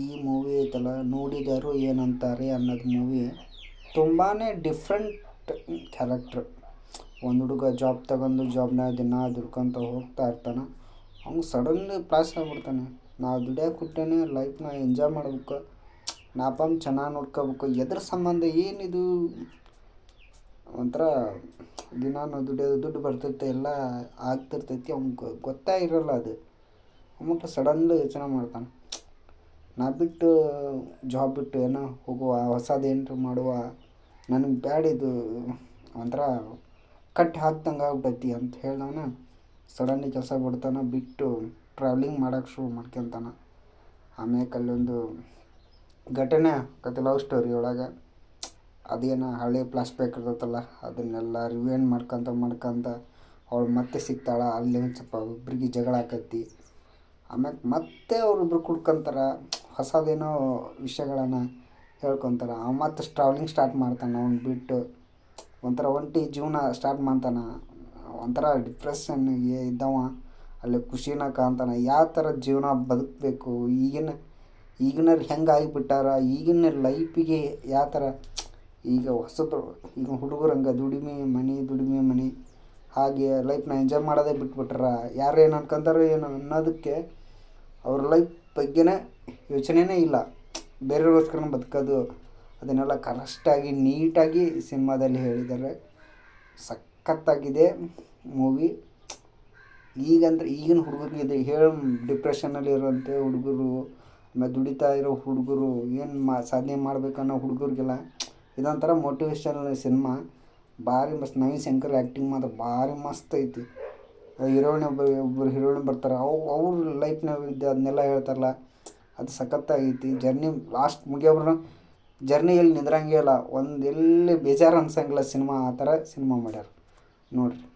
ಈ ಮೂವಿ ಐತಲ್ಲ ನೋಡಿದರು ಏನಂತಾರೆ ಅನ್ನೋದು ಮೂವಿ ತುಂಬಾ ಡಿಫ್ರೆಂಟ್ ಕ್ಯಾರೆಕ್ಟ್ರ್ ಒಂದು ಹುಡುಗ ಜಾಬ್ ತಗೊಂಡು ಜಾಬ್ನ ದಿನ ದುಡ್ಕೊಂತ ಹೋಗ್ತಾ ಇರ್ತಾನೆ. ಅವ್ನು ಸಡನ್ಲಿ ಪ್ಲಾಸ್ ಆಗ್ಬಿಡ್ತಾನೆ. ನಾವು ದುಡಿಯೋಕೆ ಹುಟ್ಟೇನೆ ಲೈಫ್ನ ಎಂಜಾಯ್ ಮಾಡ್ಬೇಕು. ನಾಪಮ್ ಚೆನ್ನಾಗಿ ನೋಡ್ಕೋಬೇಕು. ಎದ್ರ ಸಂಬಂಧ ಏನಿದು? ಒಂಥರ ದಿನ ದುಡಿಯೋದು ದುಡ್ಡು ಬರ್ತೈತೆ, ಎಲ್ಲ ಆಗ್ತಿರ್ತೈತಿ. ಅವ್ನಿಗೆ ಗೊತ್ತೇ ಇರೋಲ್ಲ ಅದು. ಅಮುಕ ಸಡನ್ಲಿ ಯೋಚನೆ ಮಾಡ್ತಾನೆ. ನಾ ಬಿಟ್ಟು ಜಾಬ್ ಬಿಟ್ಟು ಏನೋ ಹೋಗುವ ಹೊಸದು ಏನ್ರ ಮಾಡುವ, ನನಗೆ ಬ್ಯಾಡಿದು ಒಂಥರ ಕಟ್ಟಿ ಹಾಕ್ದಂಗೆ ಆಗ್ಬಿಟ್ಟೈತಿ ಅಂತ ಹೇಳ್ದವನ ಸಡನ್ಲಿ ಕೆಲಸ ಬಿಡ್ತಾನೆ, ಬಿಟ್ಟು ಟ್ರಾವೆಲಿಂಗ್ ಮಾಡೋಕೆ ಶುರು ಮಾಡ್ಕೊಂತಾನೆ. ಆಮ್ಯಾಕೆ ಅಲ್ಲೊಂದು ಘಟನೆ ಆಕತಿ ಲವ್ ಸ್ಟೋರಿ ಒಳಗೆ. ಅದೇನು ಹಳೆ ಫ್ಲಾಶ್ಬ್ಯಾಕ್ ಇರ್ತೈತಲ್ಲ, ಅದನ್ನೆಲ್ಲ ರಿವೈಂಡ್ ಮಾಡ್ಕೊತ, ಮಾಡ್ಕೊಂತ ಅವಳು ಮತ್ತೆ ಸಿಗ್ತಾಳೆ, ಅಲ್ಲಿ ಒಂದು ಸ್ವಲ್ಪ ಇಬ್ಬರಿಗೆ ಜಗಳ ಆಕೈತಿ. ಆಮೇಲೆ ಮತ್ತೆ ಅವರಿಬ್ರು ಕುಡ್ಕೊಂತಾರ. ಹೊಸದೇನೋ ವಿಷಯಗಳನ್ನು ಹೇಳ್ಕೊತಾರೆ. ಅವ ಮತ್ತು ಟ್ರಾವೆಲಿಂಗ್ ಸ್ಟಾರ್ಟ್ ಮಾಡ್ತಾನೆ, ಅವ್ನು ಬಿಟ್ಟು ಒಂಥರ ಒಂಟಿ ಜೀವನ ಸ್ಟಾರ್ಟ್ ಮಾಡ್ತಾನೆ. ಒಂಥರ ಡಿಪ್ರೆಷನ್ಗೆ ಇದ್ದವ, ಅಲ್ಲಿ ಖುಷಿನ ಕಾಣ್ತಾನೆ. ಯಾವ ಥರ ಜೀವನ ಬದುಕಬೇಕು, ಈಗಿನ ಈಗಿನವ್ರು ಹೆಂಗೆ ಆಗಿಬಿಟ್ಟಾರ, ಈಗಿನ ಲೈಫಿಗೆ ಯಾವ ಥರ ಈಗ ಹೊಸದು, ಈಗ ಹುಡುಗರು ಹಂಗೆ ದುಡಿಮೆ ಮನೆ ದುಡಿಮೆ ಮನೆ, ಹಾಗೆ ಲೈಫ್ನ ಎಂಜಾಯ್ ಮಾಡೋದೇ ಬಿಟ್ಬಿಟ್ರ. ಯಾರು ಏನು ಅನ್ಕೊಂತಾರೋ ಏನು ಅನ್ನೋದಕ್ಕೆ ಅವ್ರ ಲೈಫ್ ಬಗ್ಗೆನೇ ಯೋಚನೆನೇ ಇಲ್ಲ. ಬೇರೆಯವ್ರಿಗೋಸ್ಕರ ಬದುಕೋದು, ಅದನ್ನೆಲ್ಲ ಕರೆಕ್ಟಾಗಿ ನೀಟಾಗಿ ಸಿನಿಮಾದಲ್ಲಿ ಹೇಳಿದ್ದಾರೆ. ಸಖತ್ತಾಗಿದೆ ಮೂವಿ. ಈಗಂದ್ರೆ ಈಗಿನ ಹುಡುಗರಿಗೆ ಹೇಳಿ ಡಿಪ್ರೆಷನಲ್ಲಿ ಇರುವಂಥ ಹುಡುಗರು, ಆಮೇಲೆ ದುಡಿತಾ ಇರೋ ಹುಡುಗರು, ಏನು ಮಾ ಸಾಧನೆ ಮಾಡಬೇಕನ್ನೋ ಹುಡುಗರಿಗೆಲ್ಲ ಇದೊಂಥರ ಮೋಟಿವೇಶನಲ್ ಸಿನಿಮಾ. ಭಾರಿ ಮಸ್ತ್. ನವೀನ್ ಶಂಕರ್ ಆ್ಯಕ್ಟಿಂಗ್ ಮಾತ್ರ ಭಾರಿ ಮಸ್ತ್ ಐತಿ. ಹೀರೋಯಿನ್ ಒಬ್ಬ ಒಬ್ಬರು ಹೀರೋಯಿನ್ ಬರ್ತಾರೆ. ಅವು, ಅವ್ರ ಲೈಫ್ನಾಗ ಇದ್ದ ಅದನ್ನೆಲ್ಲ ಹೇಳ್ತಾರಲ್ಲ. ಅದು ಸಖತ್ತಾಗೈತಿ. ಜರ್ನಿ ಲಾಸ್ಟ್ ಮುಗಿಯೋಬ್ರು ಜರ್ನಿ ಎಲ್ಲಿ ನಿಂದ್ರಂಗೆ ಇಲ್ಲ. ಒಂದು ಎಲ್ಲಿ ಬೇಜಾರು ಅನ್ಸಂಗಿಲ್ಲ ಸಿನಿಮಾ, ಆ ಥರ ಸಿನಿಮಾ ಮಾಡ್ಯಾರ. ನೋಡಿರಿ.